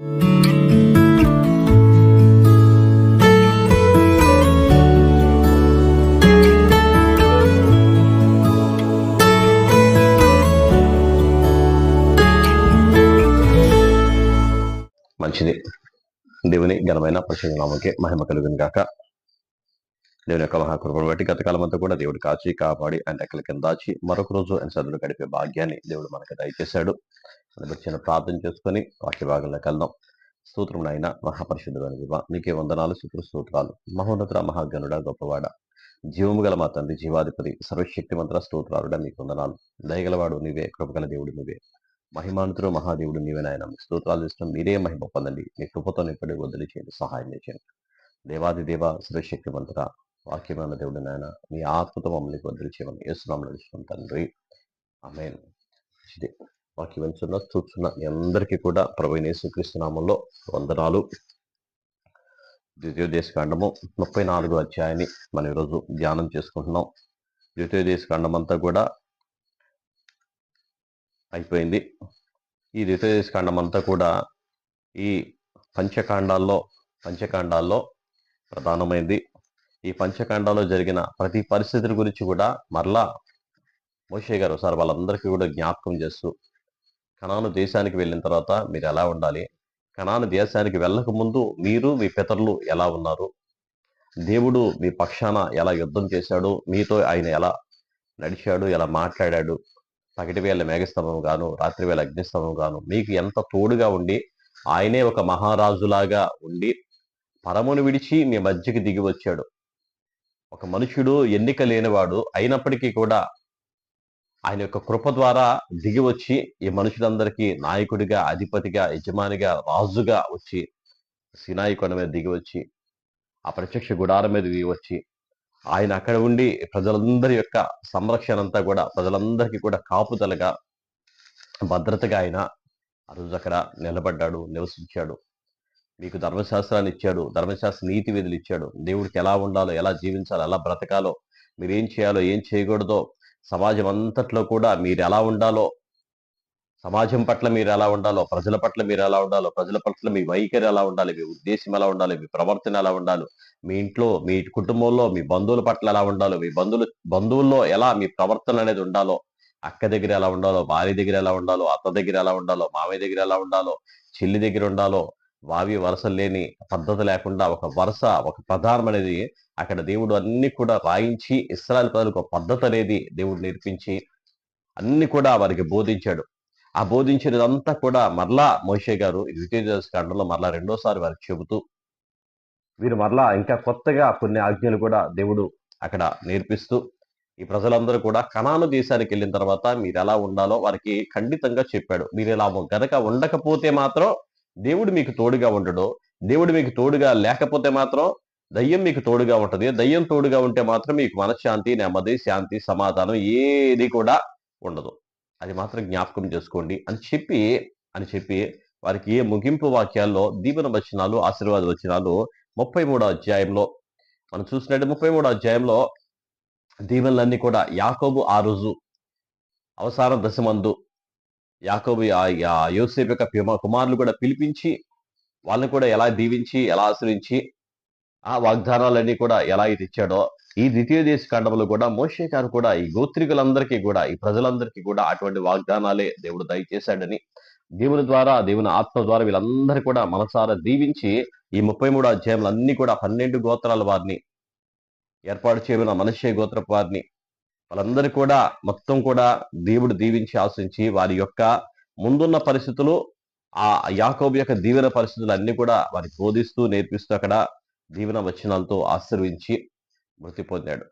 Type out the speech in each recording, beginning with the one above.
మంచిది. దేవుని ఘనమైన పరిశుద్ధ నామకే మహిమ కలుగును గాక. దేవుని యొక్క మహాకృపను బట్టి గత అంతా కూడా దేవుడు కాచి కాపాడి ఆయన రెక్కల కింద దాచి మరొక రోజు ఆయన చదువులు గడిపే భాగ్యాన్ని దేవుడు మనకు దయచేశాడు. చిన్న ప్రార్థన చేసుకొని వాక్య భాగంలోకి వెళ్దాం. స్తోత్రం నాయన మహాపరిశుద్ధుడైన దివా నీకే వందనాలు శుక్ర స్తోత్రాలు. మహోన్నత మహాగణుడ గొప్పవాడ. జీవము గల మా తండ్రి జీవాధిపతి సర్వశక్తి స్తోత్రాలుడ నీకు వందనాలు. దయగలవాడు నీవే కృపగల దేవుడు నీవే. మహిమానుతుడు మహాదేవుడు నీవే నాయన. స్తోత్రాలు ఇష్టం మీరే మహిమ పొందండి. మీ కృపతో నిప్పటి వదిలి చేయండి సహాయం చేయండి. దేవాది దేవ సర్వశక్తి మంత్ర వాక్యమైన దేవుడు నాయన మీ ఆత్మతో మమ్మల్ని వదిలి చేయమని యేసునామలు నడుచుకున్న తండ్రి. ఆమెన్. మాకు వెళ్తున్న చూస్తున్న మీ అందరికీ కూడా ప్రభు యేసుక్రీస్తునామంలో వందనాలు. ద్వితీయోదేశకాండము ముప్పై నాలుగు అధ్యాయాన్ని మనం ఈరోజు ధ్యానం చేసుకుంటున్నాం. ద్వితీయోదేశకాండం అంతా కూడా అయిపోయింది. ఈ ద్వితీయోదేశకాండం అంతా కూడా ఈ పంచకాండాల్లో పంచకాండాల్లో ప్రధానమైంది. ఈ పంచకాండాల్లో జరిగిన ప్రతి పరిస్థితుల గురించి కూడా మరలా మోషే గారు సార్ వాళ్ళందరికీ కూడా జ్ఞాపకం చేస్తూ కణాను దేశానికి వెళ్ళిన తర్వాత మీరు ఎలా ఉండాలి? కణాను దేశానికి వెళ్ళక ముందు మీరు మీ పితరులు ఎలా ఉన్నారు? దేవుడు మీ పక్షాన ఎలా యుద్ధం చేశాడు? మీతో ఆయన ఎలా నడిచాడు? ఎలా మాట్లాడాడు? పగటి వేళ మేఘస్తంభం గాను రాత్రి వేళ అగ్నిస్తంభం గాను మీకు ఎంత తోడుగా ఉండి ఆయనే ఒక మహారాజులాగా ఉండి పరమును విడిచి మీ మధ్యకి దిగి వచ్చాడు. ఒక మనుషుడు ఎన్నిక లేనివాడు అయినప్పటికీ కూడా ఆయన యొక్క కృప ద్వారా దిగి వచ్చి ఈ మనుషులందరికీ నాయకుడిగా అధిపతిగా యజమానిగా రాజుగా వచ్చి సినాయి కొండ మీద దిగి వచ్చి ఆ ప్రత్యక్ష గుడారం మీద దిగి వచ్చి ఆయన అక్కడ ఉండి ప్రజలందరి యొక్క సంరక్షణ అంతా కూడా ప్రజలందరికీ కూడా కాపుదలగా భద్రతగా ఆయన ఆ రోజు అక్కడ నిలబడ్డాడు నివసించాడు. మీకు ధర్మశాస్త్రాన్ని ఇచ్చాడు ధర్మశాస్త్ర నీతి విధులు ఇచ్చాడు. దేవుడికి ఎలా ఉండాలో ఎలా జీవించాలో ఎలా బ్రతకాలో మీరేం చేయాలో ఏం చేయకూడదో సమాజం అంతట్లో కూడా మీరు ఎలా ఉండాలో సమాజం పట్ల మీరు ఎలా ఉండాలో ప్రజల పట్ల మీరు ఎలా ఉండాలో ప్రజల పట్ల మీ వైఖరి ఎలా ఉండాలి మీ ఉద్దేశం ఎలా ఉండాలి మీ ప్రవర్తన ఎలా ఉండాలి మీ ఇంట్లో మీ కుటుంబంలో మీ బంధువుల పట్ల ఎలా ఉండాలో మీ బంధువులు బంధువుల్లో ఎలా మీ ప్రవర్తన అనేది ఉండాలో అక్క దగ్గర ఎలా ఉండాలో భార్య దగ్గర ఎలా ఉండాలో అత్త దగ్గర ఎలా ఉండాలో మామయ్య దగ్గర ఎలా ఉండాలో చెల్లి దగ్గర ఉండాలో వావి వరుస లేని పద్ధతి లేకుండా ఒక వరుస ఒక ప్రధానం అనేది అక్కడ దేవుడు అన్ని కూడా రాయించి ఇస్రాయల్ ప్రజలకు ఒక పద్ధతి అనేది దేవుడు నేర్పించి అన్ని కూడా వారికి బోధించాడు. ఆ బోధించినదంతా కూడా మరలా మోషే గారు ఈ ద్వితీయ కాండంలో మరలా రెండోసారి వారికి చెబుతూ వీరు మరలా ఇంకా కొత్తగా కొన్ని ఆజ్ఞలు కూడా దేవుడు అక్కడ నేర్పిస్తూ ఈ ప్రజలందరూ కూడా కణాను దేశానికి వెళ్ళిన తర్వాత మీరు ఎలా ఉండాలో వారికి ఖండితంగా చెప్పాడు. మీరు ఇలా గనక ఉండకపోతే మాత్రం దేవుడు మీకు తోడుగా ఉండడు. దేవుడు మీకు తోడుగా లేకపోతే మాత్రం దయ్యం మీకు తోడుగా ఉంటుంది. దయ్యం తోడుగా ఉంటే మాత్రం మీకు మనశ్శాంతి నెమ్మది శాంతి సమాధానం ఏది కూడా ఉండదు. అది మాత్రం జ్ఞాపకం చేసుకోండి అని చెప్పి అని చెప్పి వారికి ఏ ముగింపు వాక్యాల్లో దీవెన వచనాలు ఆశీర్వాద వచనాలు ముప్పై మూడో అధ్యాయంలో మనం చూసినట్టు ముప్పై మూడో అధ్యాయంలో దీవెనలన్నీ కూడా యాకోబు ఆ రోజు అవసాన దశమందు యాకోబు ఆ- యోసేపు యొక్క కుమారులు కూడా పిలిపించి వాళ్ళని కూడా ఎలా దీవించి ఎలా ఆశ్రయించి ఆ వాగ్దానాలన్నీ కూడా ఎలా అయితే ఇచ్చాడో ఈ ద్వితీయ దేశ ఖండంలో కూడా మోషే గారు కూడా ఈ గోత్రికులందరికీ కూడా ఈ ప్రజలందరికీ కూడా అటువంటి వాగ్దానాలే దేవుడు దయచేశాడని దేవుని ద్వారా దేవుని ఆత్మ ద్వారా వీళ్ళందరూ కూడా మనసారా దీవించి ఈ ముప్పై మూడు అధ్యాయంలో అన్ని కూడా పన్నెండు గోత్రాల వారిని ఏర్పాటు చేయబడిన మనుష్య గోత్రపు వారిని వాళ్ళందరూ కూడా మొత్తం కూడా దేవుడు దీవించి ఆశించి వారి యొక్క ముందున్న పరిస్థితులు ఆ యాకోబు యొక్క దీవెన పరిస్థితులు అన్ని కూడా వారికి బోధిస్తూ నేర్పిస్తూ అక్కడ దీవెన వచనాలతో ఆశీర్వించి మృతి పొందాడు.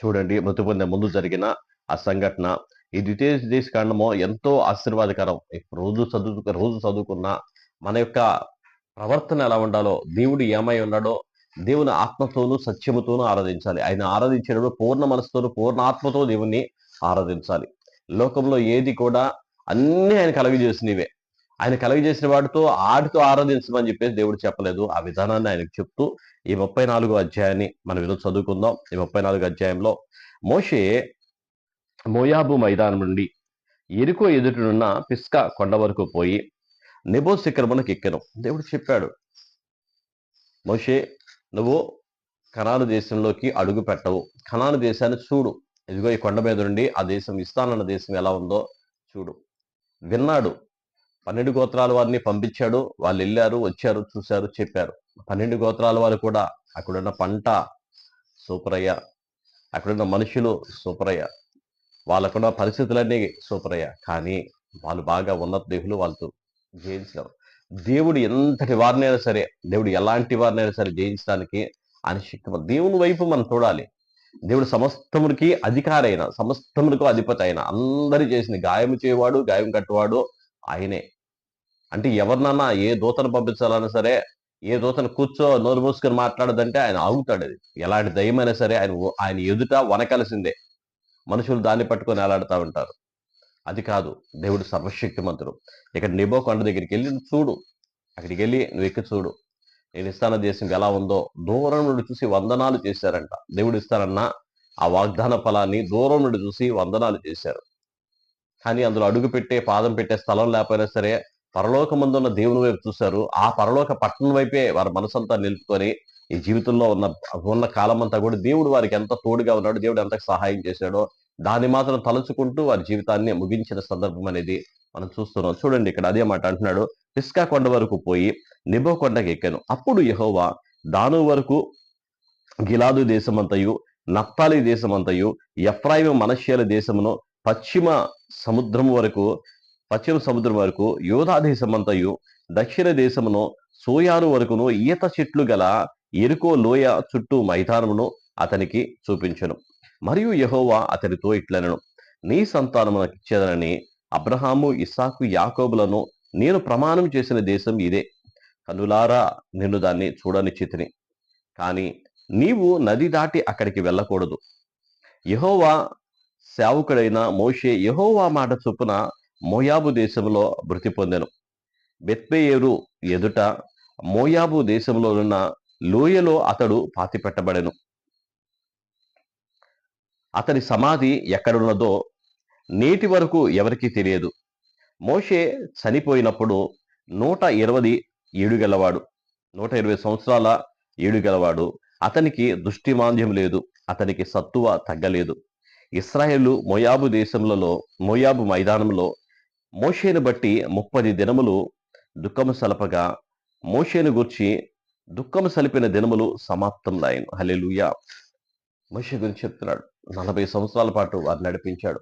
చూడండి మృతి పొందే ముందు జరిగిన ఆ సంఘటన. ఈ ద్వితీయ దేశ కాండము ఎంతో ఆశీర్వాదకరం. రోజు చదువు రోజు చదువుకున్న మన యొక్క ప్రవర్తన ఎలా ఉండాలో దేవుడు ఏమై ఉన్నాడో దేవుని ఆత్మతోనూ సత్యముతోనూ ఆరాధించాలి. ఆయన ఆరాధించేటప్పుడు పూర్ణ మనసుతోనూ పూర్ణ ఆత్మతో దేవుణ్ణి ఆరాధించాలి. లోకంలో ఏది కూడా అన్ని ఆయన కలగజేసినవే. ఆయన కలగజేసిన వాటితో ఆడితో ఆరాధించమని చెప్పేసి దేవుడు చెప్పలేదు. ఆ విధానాన్ని ఆయనకు చెప్తూ ఈ ముప్పై నాలుగో అధ్యాయాన్ని మనం ఈరోజు చదువుకుందాం. ఈ ముప్పై నాలుగు అధ్యాయంలో మోషే మోయాబు మైదానం నుండి ఎరుకో ఎదుటనున్న పిస్కా కొండ వరకు పోయి నిబో శిఖరమునకు ఎక్కను. దేవుడు చెప్పాడు మోషే నువ్వు కనాను దేశంలోకి అడుగు పెట్టవు. కనాను దేశాన్ని చూడు. ఇదిగో ఈ కొండ మీద నుండి ఆ దేశం ఇస్తానన్న దేశం ఎలా ఉందో చూడు. విన్నాడు. పన్నెండు గోత్రాల వారిని పంపించాడు. వాళ్ళు వెళ్ళారు వచ్చారు చూశారు చెప్పారు. పన్నెండు గోత్రాల వారు కూడా అక్కడున్న పంట సూపరయ్య అక్కడున్న మనుషులు సూపరయ్య వాళ్ళకున్న పరిస్థితులన్నీ సూపరయ్య కానీ వాళ్ళు బాగా ఉన్నత దేవులు వాళ్ళతో జయించారు దేవుడు ఎంతటి వారినైనా సరే దేవుడు ఎలాంటి వారినైనా సరే జయించడానికి అనిశక్తి దేవుని వైపు మనం చూడాలి. దేవుడు సమస్తమునికి అధికారైన సమస్తములకు అధిపతి అయిన అందరి చేసిన గాయం చేయవాడు గాయం కట్టువాడు ఆయనే. అంటే ఎవరినన్నా ఏ దూతను పంపించాలన్నా సరే ఏ దూతను కూర్చో నోరు మూసుకొని మాట్లాడదంటే ఆయన ఆగుతాడు అది. ఎలాంటి దయమైనా సరే ఆయన ఆయన ఎదుట వనకలసిందే. మనుషులు దాన్ని పట్టుకొని ఎలాడుతూ ఉంటారు. అది కాదు దేవుడు సర్వశక్తిమంతుడు. ఇక్కడ నిబో కొండ దగ్గరికి వెళ్ళి నువ్వు చూడు. అక్కడికి వెళ్ళి నువ్వు ఎక్కి చూడు. నేను ఇస్తాన దేశం ఎలా ఉందో దూరం నుండి చూసి వందనాలు చేశారంట. దేవుడు ఇస్తారన్న ఆ వాగ్దాన ఫలాన్ని దూరం నుండి చూసి వందనాలు చేశారు. కానీ అందులో అడుగు పెట్టే పాదం పెట్టే స్థలం లేకపోయినా సరే పరలోకమందున్న దేవుని వైపు చూశారు. ఆ పరలోక పట్టణం వైపే వారి మనసంతా నిలుపుకొని ఈ జీవితంలో ఉన్న ఉన్న కాలం అంతా కూడా దేవుడు వారికి ఎంత తోడుగా ఉన్నాడు దేవుడు ఎంత సహాయం చేశాడో దాన్ని మాత్రం తలుచుకుంటూ వారి జీవితాన్ని ముగించిన సందర్భం అనేది మనం చూస్తున్నాం. చూడండి ఇక్కడ అదే మాట అంటున్నాడు. పిస్కా కొండ వరకు పోయి నిబో కొండకి ఎక్కాను. అప్పుడు యహోవా దాను వరకు గిలాదు దేశమంతయు నప్తాలి దేశమంతయు ఎఫ్రాయిం మనశ్యాల దేశమును పశ్చిమ సముద్రం వరకు పశ్చిమ సముద్రం వరకు యోధా దేశమంతయు దక్షిణ దేశమును సోయాను వరకును ఈత చెట్లు గల ఎరుకో లోయ చుట్టూ మైదానమును అతనికి చూపించను. మరియు యహోవా అతనితో ఇట్లనను నీ సంతానమున ఇచ్చేదనని అబ్రహాము ఇస్సాకు యాకోబులను నేను ప్రమాణం చేసిన దేశం ఇదే. కనులారా నిన్ను దాన్ని చూడని చితిని. కానీ నీవు నది దాటి అక్కడికి వెళ్ళకూడదు. యహోవా సేవకుడైన మోషే యహోవా మాట చొప్పున మోయాబు దేశంలో మృతి పొందెను. బెత్బేయేరు ఎదుట మోయాబు దేశంలోనున్న లోయలో అతడు పాతిపెట్టబడెను. అతని సమాధి ఎక్కడున్నదో నేటి వరకు ఎవరికీ తెలియదు. మోషే చనిపోయినప్పుడు నూట ఇరవై ఏడు గలవాడు నూట ఇరవై సంవత్సరాల ఏడు గలవాడు అతనికి దృష్టిమాంద్యం లేదు. అతనికి సత్తువ తగ్గలేదు. ఇస్రాయేలు మోయాబు దేశములలో మోయాబు మైదానంలో మోషేను బట్టి ముప్పది దినములు దుఃఖము సలపగా మోషేను గూర్చి దుఃఖము సలిపిన దినములు సమాప్తం లాయను హలెలుయా మోషే గురించి చెప్తున్నాడు. నలభై సంవత్సరాల పాటు వారు నడిపించాడు.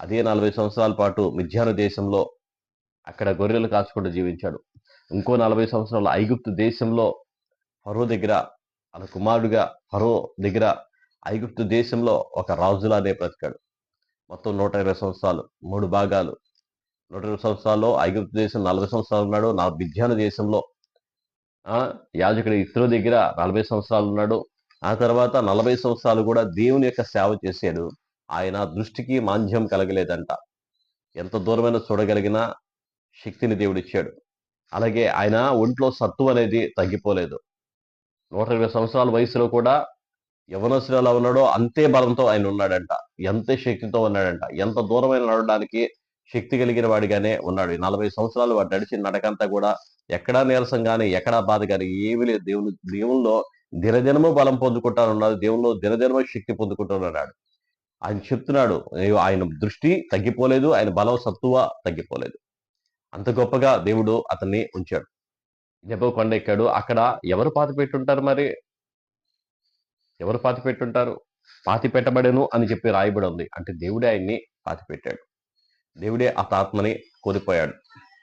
అదే నలభై సంవత్సరాల పాటు మిథ్యాన దేశంలో అక్కడ గొర్రెలు కాచుకుంటూ జీవించాడు. ఇంకో నలభై సంవత్సరాలు ఐగుప్తు దేశంలో ఫరో దగ్గర అలా కుమారుడుగా ఫరో దగ్గర ఐగుప్తు దేశంలో ఒక రాజులానే బ్రతికాడు. మొత్తం నూట ఇరవై సంవత్సరాలు మూడు భాగాలు. నూట ఇరవై సంవత్సరాల్లో ఐగుప్తు దేశం నలభై సంవత్సరాలు ఉన్నాడు. నా విద్యాన దేశంలో ఆ యాజకుడు ఇస్రో దగ్గర నలభై సంవత్సరాలు ఉన్నాడు. ఆ తర్వాత నలభై సంవత్సరాలు కూడా దేవుని యొక్క సేవ చేశాడు. ఆయన దృష్టికి మాంద్యం కలగలేదంట. ఎంత దూరమైన చూడగలిగినా శక్తిని దేవుడిచ్చాడు. అలాగే ఆయన ఒంట్లో సత్తు అనేది తగ్గిపోలేదు. నూట ఇరవై సంవత్సరాల వయసులో కూడా యవనస్తులు ఎలా ఉన్నాడో అంతే బలంతో ఆయన ఉన్నాడంట. ఎంతే శక్తితో ఉన్నాడంట. ఎంత దూరమైన నడవడానికి శక్తి కలిగిన వాడిగానే ఉన్నాడు. ఈ నలభై సంవత్సరాలు వాడు నడిచిన నడకంతా కూడా ఎక్కడా నీరసం కానీ ఎక్కడా బాధ కానీ ఏమీ లేదు. దేవుని దేవుల్లో దినదినము బలం పొందుకుంటానున్నాడు. దేవుల్లో దినదినము శక్తి పొందుకుంటున్నాడు ఆయన చెప్తున్నాడు ఆయన దృష్టి తగ్గిపోలేదు ఆయన బలం సత్తువ తగ్గిపోలేదు. అంత గొప్పగా దేవుడు అతన్ని ఉంచాడు. నెబో కొండ ఎక్కాడు. అక్కడ ఎవరు పాత పెట్టుంటారు మరి? ఎవరు పాతి పెట్టుంటారు పాతి పెట్టబడెను అని చెప్పి రాయబడి ఉంది అంటే దేవుడే ఆయన్ని పాతి పెట్టాడు దేవుడే ఆ ఆత్మని కోల్పోయాడు.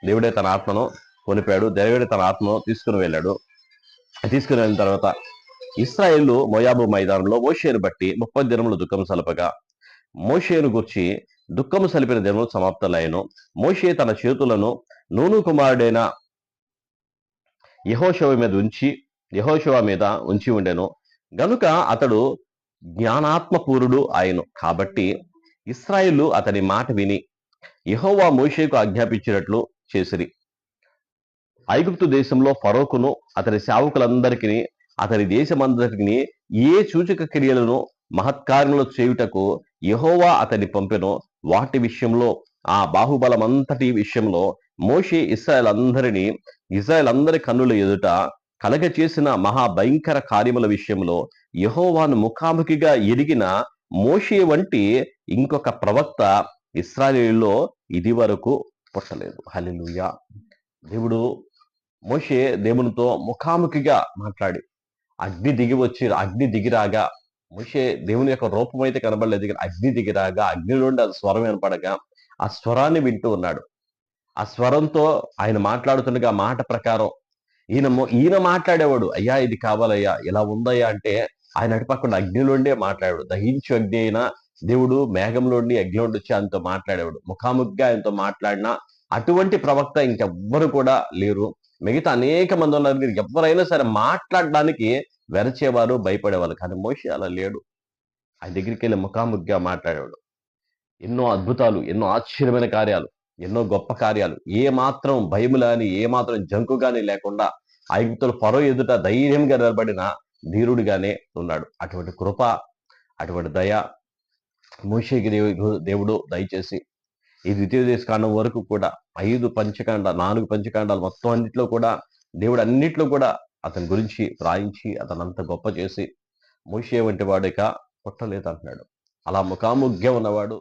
దేవుడే తన ఆత్మను కొనిపోయాడు దేవుడే తన ఆత్మను తీసుకుని వెళ్ళాడు. తీసుకుని వెళ్ళిన తర్వాత ఇస్రాయేల్ మోయాబు మైదానంలో మోషేను బట్టి ముప్పై దినములు దుఃఖం సలపగా మోషేను గుర్చి దుఃఖము సలిపిన దినములు సమాప్తలైను మోషే తన చేతులను నూను కుమారుడైన యహోశవ మీద ఉంచి యహోశవ మీద ఉంచి ఉండెను. గనుక అతడు జ్ఞానాత్మపూరుడు ఆయను కాబట్టి ఇస్రాయేలు అతని మాట విని యహోవా మోషేకు ఆజ్ఞాపించినట్లు చేసిరి. ఐగుప్తు దేశంలో ఫరోకును అతని సేవకులందరికీ అతని దేశమందరికీ ఏ సూచక క్రియలను మహత్కార్యములు చేయుటకు యహోవా అతని పంపెను. వాటి విషయంలో ఆ బాహుబలమంతటి విషయంలో మోషే ఇస్రాయల్ అందరినీ ఇజ్రాయెల్ అందరి కన్నుల ఎదుట కలగ చేసిన మహా భయంకర కార్యముల విషయంలో యహోవాను ముఖాముఖిగా ఎరిగిన మోషే వంటి ఇంకొక ప్రవక్త ఇస్రాయేల్లో ఇది వరకు పుట్టలేదు. హల్లెలూయా. దేవుడు మోషే దేవునితో ముఖాముఖిగా మాట్లాడి అగ్ని దిగి వచ్చి అగ్ని దిగిరాగా మోషే దేవుని యొక్క రూపం అయితే కనబడలేదు కానీ అగ్ని దిగిరాగా అగ్ని నుండి అది స్వరం వినపడగా ఆ స్వరాన్ని వింటూ ఉన్నాడు. ఆ స్వరంతో ఆయన మాట్లాడుతుండగా మాట ప్రకారం ఈయన ఈయన మాట్లాడేవాడు అయ్యా ఇది కావాలయ్యా ఇలా ఉందయ్యా అంటే ఆయన అటుపక్కన అగ్నిలోండే మాట్లాడాడు. దహించు అగ్ని అయినా దేవుడు మేఘంలోండి అగ్నిలోండి వచ్చి ఆయనతో మాట్లాడేవాడు. ముఖాముఖిగా ఆయనతో మాట్లాడినా అటువంటి ప్రవక్త ఇంకెవ్వరు కూడా లేరు. మిగతా అనేక మంది ఉన్నారు. మీరు ఎవరైనా సరే మాట్లాడడానికి వెరచేవారు భయపడేవారు. కానీ మోషి అలా లేడు. ఆయన దగ్గరికి వెళ్ళి ముఖాముఖిగా మాట్లాడేవాడు. ఎన్నో అద్భుతాలు ఎన్నో ఆశ్చర్యమైన కార్యాలు. ఎన్నో గొప్ప కార్యాలు. ఏ మాత్రం భయములాని ఏ మాత్రం జంకు గాని లేకుండా ఐగుప్తుల పరో ఎదుట ధైర్యంగా నిలబడిన ధీరుడిగానే ఉన్నాడు. అటువంటి కృప అటువంటి దయ మోషేకి దేవుడు దయచేసి ఈ ద్వితీయ దేశకాండం వరకు కూడా ఐదు పంచకాండ నాలుగు పంచకాండాలు మొత్తం అన్నిట్లో కూడా దేవుడు అన్నిట్లో కూడా అతని గురించి రాయించి అతను అంత గొప్ప చేసి మోషే వంటి వాడిక పుట్టలేదు అంటున్నాడు అలా ముఖాముఖ్యం ఉన్నవాడు